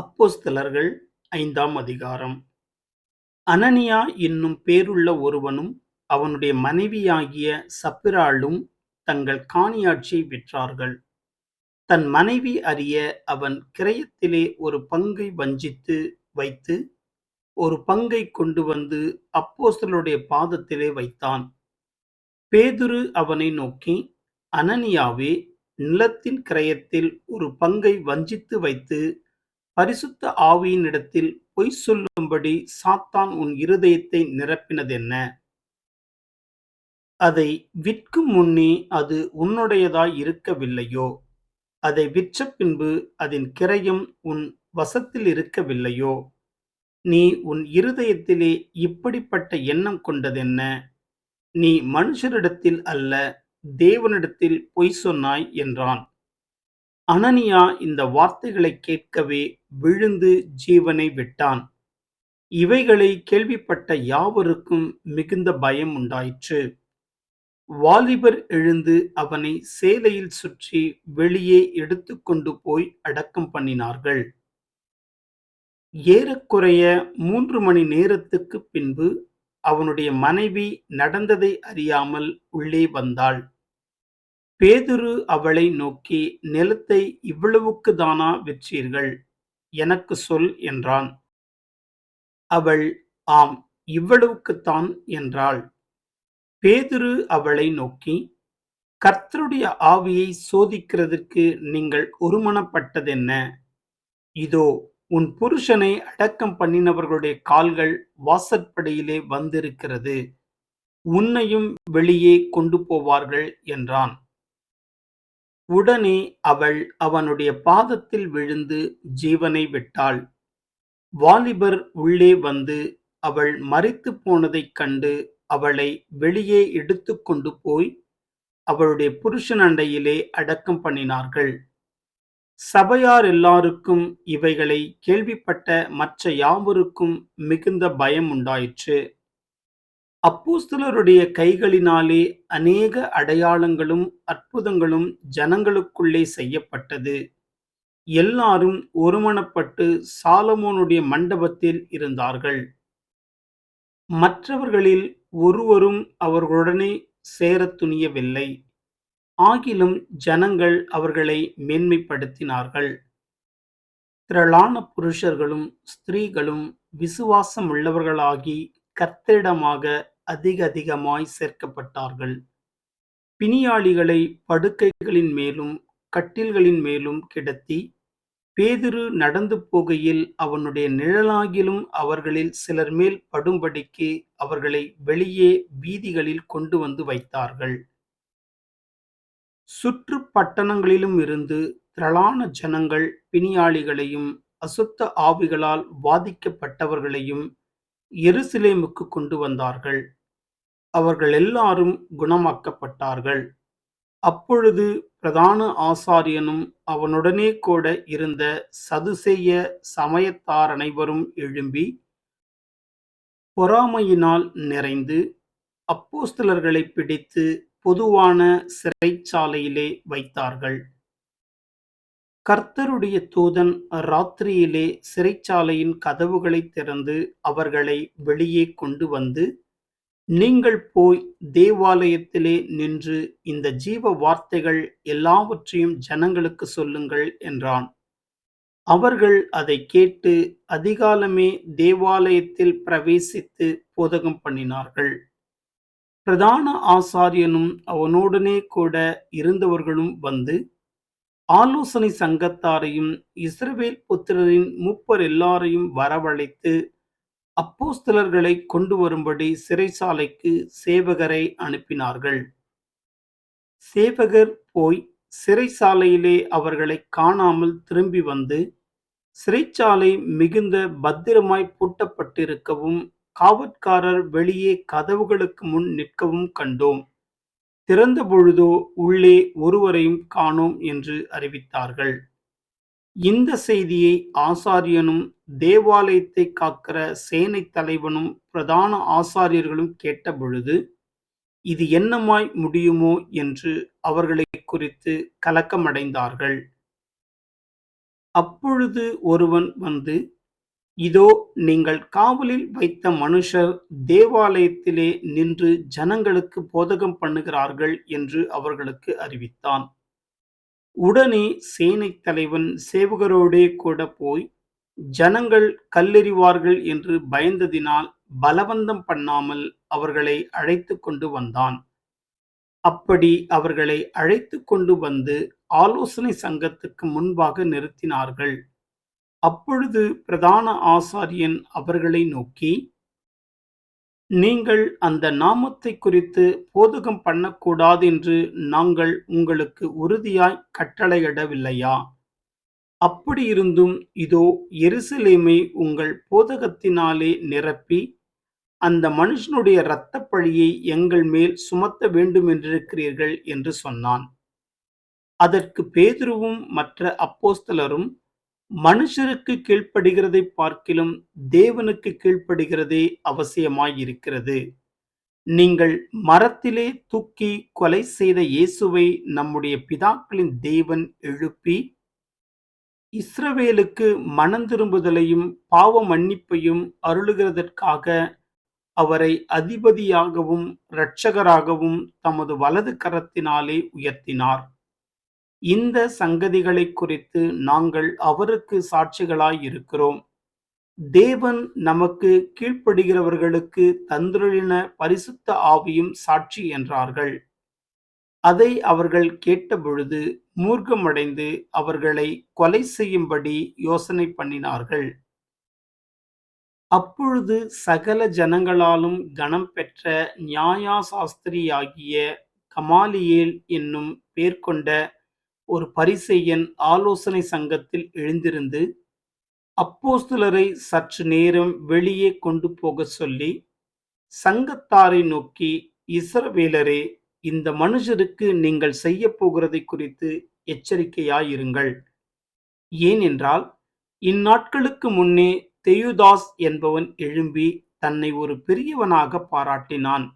அப்போஸ்தலர்கள் ஐந்தாம் அதிகாரம். அனனியா என்னும் பேருள்ள ஒருவனும் அவனுடைய மனைவியாகிய சப்பிராளும் தங்கள் காணியாட்சியை விற்றார்கள். தன் மனைவி அறிய அவன் கிரயத்திலே ஒரு பங்கை வஞ்சித்து வைத்து ஒரு பங்கை கொண்டு வந்து அப்போஸ்தலருடைய பாதத்திலே வைத்தான். பேதுரு அவனை நோக்கி, அனனியாவே, நிலத்தின் கிரயத்தில் ஒரு பங்கை வஞ்சித்து வைத்து பரிசுத்த ஆவியினிடத்தில் பொய் சொல்லும்படி சாத்தான் உன் இருதயத்தை நிரப்பினதென்ன? அதை விற்கும் முன்னே அது உன்னுடையதாய் இருக்கவில்லையோ? அதை விற்ற பின்பு அதன் கிரையும் உன் வசத்தில் இருக்கவில்லையோ? நீ உன் இருதயத்திலே இப்படிப்பட்ட எண்ணம் கொண்டதென்ன? நீ மனுஷரிடத்தில் அல்ல, தேவனிடத்தில் பொய் சொன்னாய் என்றான். அனனியா இந்த வார்த்தைகளைக் கேட்கவே விழுந்து ஜீவனை விட்டான். இவைகளை கேள்விப்பட்ட யாவருக்கும் மிகுந்த பயம் உண்டாயிற்று. வாலிபர் எழுந்து அவனை சேலையில் சுற்றி வெளியே எடுத்துக்கொண்டு போய் அடக்கம் பண்ணினார்கள். ஏறக்குறைய மூன்று மணி நேரத்துக்குப் பின்பு அவனுடைய மனைவி நடந்ததை அறியாமல் உள்ளே வந்தாள். பேதுரு அவளை நோக்கி, நிலத்தை இவ்வளவுக்கு தானா விற்றீர்கள்? எனக்கு சொல் என்றான். அவள், ஆம், இவ்வளவுக்குத்தான் என்றாள். பேதுரு அவளை நோக்கி, கர்த்தருடைய ஆவியைச் சோதிக்கிறதற்கு நீங்கள் ஒருமனப்பட்டதென்ன? இதோ, உன் புருஷனை அடக்கம் பண்ணினவர்களுடைய கால்கள் வாசற்படியிலே வந்திருக்கிறது. உன்னையும் வெளியே கொண்டு போவார்கள் என்றான். உடனே அவள் அவனுடைய பாதத்தில் விழுந்து ஜீவனை விட்டாள். வாலிபர் உள்ளே வந்து அவள் மறித்து போனதைக் கண்டு அவளை வெளியே எடுத்துக்கொண்டு போய் அவளுடைய புருஷன் அண்டையிலே அடக்கம் பண்ணினார்கள். சபையார் எல்லாருக்கும் இவைகளை கேள்விப்பட்ட மற்ற யாவருக்கும் மிகுந்த பயம் உண்டாயிற்று. அப்போஸ்தலருடைய கைகளினாலே அநேக அடையாளங்களும் அற்புதங்களும் ஜனங்களுக்குள்ளே செய்யப்பட்டது. எல்லாரும் ஒருமனப்பட்டு சாலமோனுடைய மண்டபத்தில் இருந்தார்கள். மற்றவர்களில் ஒருவரும் அவர்களுடனே சேரத் துணியவில்லை. ஆகிலும் ஜனங்கள் அவர்களை மேன்மைப்படுத்தினார்கள். திரளான புருஷர்களும் ஸ்திரீகளும் விசுவாசமுள்ளவர்களாகி கர்த்தரிடமாக அதிகமாய் சேர்க்கப்பட்டார்கள். பிணியாளிகளை படுக்கைகளின் மேலும் கட்டில்களின் மேலும் கிடத்தி, பேதுரு நடந்து போகையில் அவனுடைய நிழலாகிலும் அவர்களில் சிலர் மேல் படும்படிக்கு அவர்களை வெளியே வீதிகளில் கொண்டுவந்து வைத்தார்கள். சுற்றுப்பட்டணங்களிலும் இருந்து திரளான ஜனங்கள் பிணியாளிகளையும் அசுத்த ஆவிகளால் வாதிக்கப்பட்டவர்களையும் எருசலேமுக்குக் கொண்டு வந்தார்கள். அவர்கள் எல்லாரும் குணமாக்கப்பட்டார்கள். அப்பொழுது பிரதான ஆசாரியனும் அவனுடனே கூட இருந்த சதுசேய சமயத்தாரனைவரும் எழும்பி, பொறாமையினால் நிறைந்து, அப்போஸ்தலர்களைப் பிடித்து பொதுவான சிறைச்சாலையிலே வைத்தார்கள். கர்த்தருடைய தூதன் இராத்திரியிலே சிறைச்சாலையின் கதவுகளைத் திறந்து அவர்களை வெளியே கொண்டு வந்து, நீங்கள் போய் தேவாலயத்திலே நின்று இந்த ஜீவ வார்த்தைகள் எல்லாவற்றையும் ஜனங்களுக்கு சொல்லுங்கள் என்றான். அவர்கள் அதை கேட்டு அதிகாலமே தேவாலயத்தில் பிரவேசித்து போதகம் பண்ணினார்கள். பிரதான ஆசாரியனும் அவனோடனே கூட இருந்தவர்களும் வந்து, ஆலோசனை சங்கத்தாரையும் இஸ்ரவேல் புத்திரரின் மூப்பரெல்லாரையும் வரவழைத்து, அப்போஸ்துலர்களைக் கொண்டு வரும்படி சிறைச்சாலைக்கு சேவகரை அனுப்பினார்கள். சேவகர் போய் சிறைச்சாலையிலே அவர்களைக் காணாமல் திரும்பி வந்து, சிறைச்சாலை மிகுந்த பத்திரமாய்ப் பூட்டப்பட்டிருக்கவும் காவற்காரர் வெளியே கதவுகளுக்கு முன் நிற்கவும் கண்டோம். திறந்த பொழுதோ உள்ளே ஒருவரையும் காணோம் என்று அறிவித்தார்கள். இந்த செய்தியை ஆசாரியனும் தேவாலயத்தைக் காக்கிற சேனைத் தலைவனும் பிரதான ஆசாரியர்களும் கேட்டபொழுது, இது என்னமாய் முடியுமோ என்று அவர்களை குறித்து கலக்கமடைந்தார்கள். அப்பொழுது ஒருவன் வந்து இதோ நீங்கள் காவலில் வைத்த மனுஷர் தேவாலயத்திலே நின்று ஜனங்களுக்கு போதகம் பண்ணுகிறார்கள் என்று அவர்களுக்கு அறிவித்தான். உடனே சேனைத் தலைவன் சேவகரோடே கூட போய் ஜனங்கள் கல்லெறிவார்கள் என்று பயந்ததினால் பலவந்தம் பண்ணாமல் அவர்களை அழைத்து கொண்டு வந்தான். அப்படி அவர்களை அழைத்து கொண்டு வந்து ஆலோசனை சங்கத்துக்கு முன்பாக நிறுத்தினார்கள். அப்பொழுது பிரதான ஆசாரியன் அவர்களை நோக்கி நீங்கள் அந்த நாமத்தை குறித்து போதகம் பண்ணக்கூடாது என்று நாங்கள் உங்களுக்கு உறுதியாய் கட்டளையிடவில்லையா? அப்படியிருந்தும் இதோ எருசலேமை உங்கள் போதகத்தினாலே நிரப்பி அந்த மனுஷனுடைய இரத்த பழியை எங்கள் மேல் சுமத்த வேண்டும் என்றிருக்கிறீர்கள் என்று சொன்னான். அதற்கு பேதுருவும் மற்ற அப்போஸ்தலரும் மனுஷருக்கு கீழ்ப்படுகிறதை பார்க்கிலும் தேவனுக்கு கீழ்ப்படுகிறதே அவசியமாயிருக்கிறது. நீங்கள் மரத்திலே தூக்கி கொலை செய்த இயேசுவை நம்முடைய பிதாக்களின் தேவன் எழுப்பி இஸ்ரவேலுக்கு மனந்திரும்புதலையும் பாவ மன்னிப்பையும் அருளுகிறதற்காக அவரை அதிபதியாகவும் இரட்சகராகவும் தமது வலது கரத்தினாலே உயர்த்தினார். இந்த சங்கதிகளை குறித்து நாங்கள் அவருக்கு சாட்சிகளாய் இருக்கிறோம். தேவன் நமக்கு கீழ்ப்படுகிறவர்களுக்கு தந்துருளின பரிசுத்த ஆவியும் சாட்சி என்றார்கள். அதை அவர்கள் கேட்டபொழுது மூர்க்கமடைந்து அவர்களை கொலை செய்யும்படி யோசனை பண்ணினார்கள். அப்பொழுது சகல ஜனங்களாலும் கனம் பெற்ற நியாயாசாஸ்திரியாகிய கமாலியேல் என்னும் பேர் கொண்ட ஒரு பரிசெய்யன் ஆலோசனை சங்கத்தில் எழுந்திருந்து அப்போஸ்தலரை சற்று நேரம் வெளியே கொண்டு போக சொல்லி சங்கத்தாரை நோக்கி இஸ்ரவேலரே இந்த மனுஷருக்கு நீங்கள் செய்ய போகிறதை குறித்து எச்சரிக்கையாயிருங்கள். ஏனென்றால் இந்நாட்களுக்கு முன்னே தெயுதாஸ் என்பவன் எழும்பி தன்னை ஒரு பெரியவனாக பாராட்டினான்.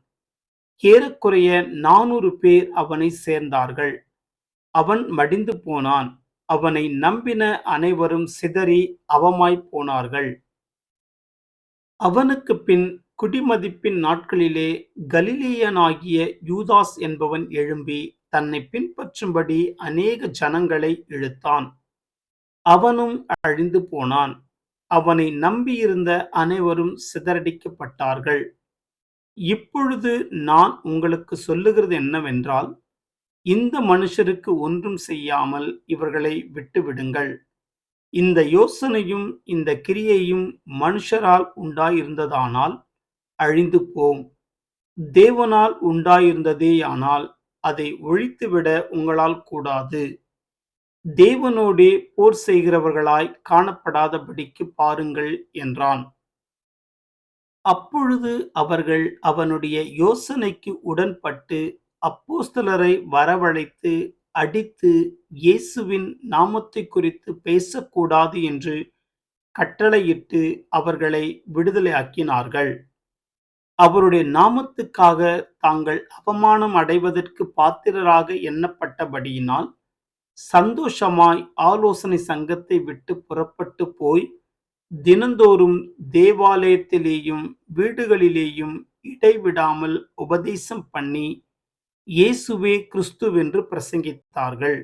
ஏறக்குறைய நானூறு பேர் அவனை சேர்ந்தார்கள். அவன் மடிந்து போனான். அவனை நம்பின அனைவரும் சிதறி அவமாய்ப் போனார்கள். அவனுக்கு பின் குடிமதிப்பின் நாட்களிலே கலிலேயனாகிய யூதாஸ் என்பவன் எழும்பி தன்னை பின்பற்றும்படி அநேக ஜனங்களை இழுத்தான். அவனும் அழிந்து போனான். அவனை நம்பியிருந்த அனைவரும் சிதறடிக்கப்பட்டார்கள். இப்பொழுது நான் உங்களுக்கு சொல்லுகிறது என்னவென்றால் இந்த மனுஷருக்கு ஒன்றும் செய்யாமல் இவர்களை விட்டுவிடுங்கள். இந்த யோசனையும் இந்த கிரியையும் மனுஷரால் உண்டாயிருந்ததானால் அழிந்து போம் தேவனால் உண்டாயிருந்ததேயானால் அதை ஒழித்துவிட உங்களால் கூடாது. தேவனோடே போர் செய்கிறவர்களாய் காணப்படாதபடிக்கு பாருங்கள் என்றான். அப்பொழுது அவர்கள் அவனுடைய யோசனைக்கு உடன்பட்டு அப்போஸ்தலரை வரவழைத்து அடித்து இயேசுவின் நாமத்தை குறித்து பேசக்கூடாது என்று கட்டளையிட்டு அவர்களை விடுதலையாக்கினார்கள். அவருடைய நாமத்துக்காக தாங்கள் அவமானம் அடைவதற்கு பாத்திரராக எண்ணப்பட்டபடியினால் சந்தோஷமாய் ஆலோசனை சங்கத்தை விட்டு புறப்பட்டு போய் தினந்தோறும் தேவாலயத்திலேயும் வீடுகளிலேயும் இடைவிடாமல் உபதேசம் பண்ணி இயேசுவே கிறிஸ்துவென்று பிரசங்கித்தார்கள்.